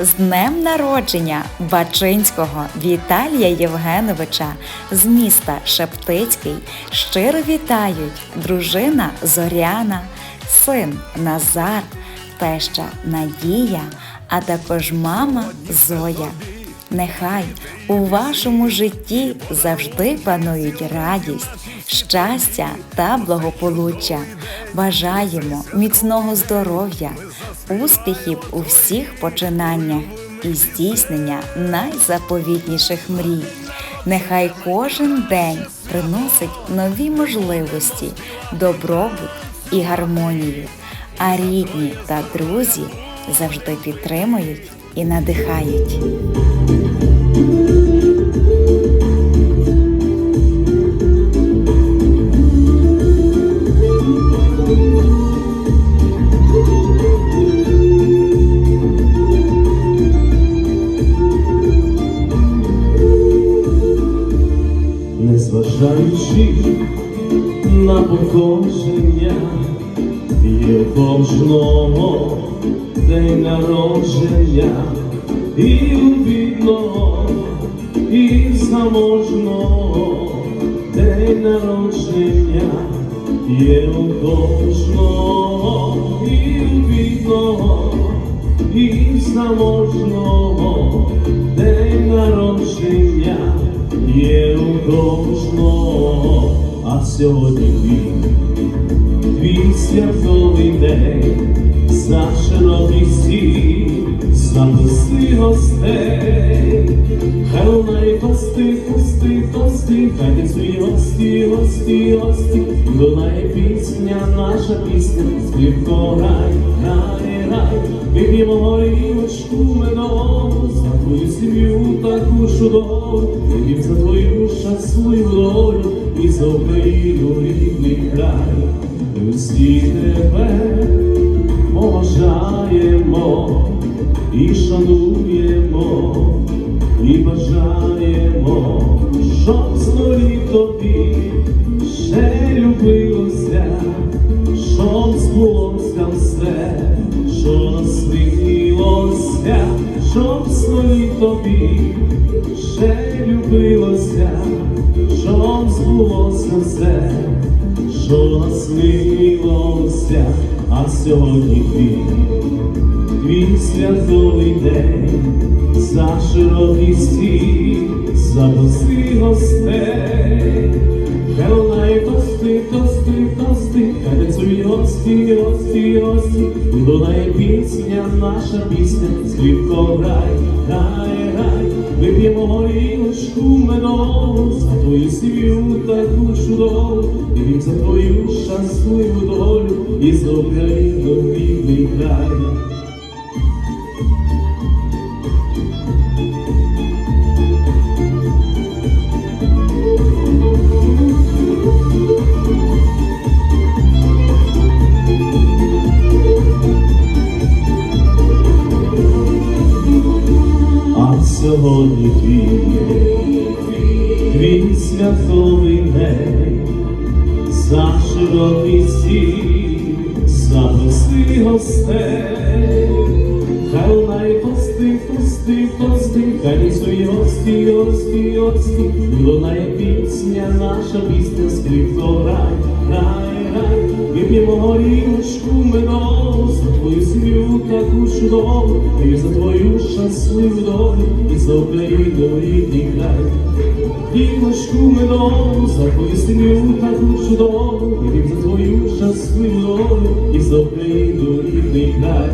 З днем народження Бачинського Віталія Євгеновича з міста Шептицький щиро вітають дружина Зоряна, син Назар, теща Надія, а також мама Зоя. Нехай у вашому житті завжди панують радість, щастя та благополуччя. Бажаємо міцного здоров'я, успіхів у всіх починаннях і здійснення найзаповітніших мрій. Нехай кожен день приносить нові можливості, добробут і гармонію, а рідні та друзі завжди підтримують і надихають. Незважаючи на походження, є в кожного день народження, і у бідного, і заможного день народження, є у кожного, і є у кожного, а сьогодні твій, твій святковий день, за широкий стіл, запусти гостей, хай лунає гости, гости, гости, хай танцює гості, гості, гості, лунає пісня, наша пісня, співко грай, грай, грай, вип'ємо горілочку медову, за твою сім'ю таку чудову, вип'ємо за твою щасливу долю, і за Україну рідний край, ми всі тебе поважаємо і шануємо, і бажаємо, щоб знову тобі ще любилося, щоб збулося все, тобі ще любилося, щоб збулося все що наснилося, а сьогодні твій, твій святковий день, за широкий стіл, запусти гостей, лунає тости, тости, тости, танцює ось гості, ось, і лунає пісня, наша пісня, слідко грай, грай, грай, вип'ємо горілочку медову, за твою сім'ю таку чудову, і за твою щасливу долю, і за Україну вільний край. Святковий день, за широкий стіл, запусти гостей, хай лунає пости, пости, пости, хай лісує гості, гості, гості, лунає пісня, наша пісня, скрипко грай, грай, грай, вип'ємо горілочку медову, за твою сім'ю таку чудову, і за твою щасливу долю, і за Україну рідний край. Дівочку минулу, за твою сім'ю таку чудову, і за твою щасливу долю, і за Україну рідний край.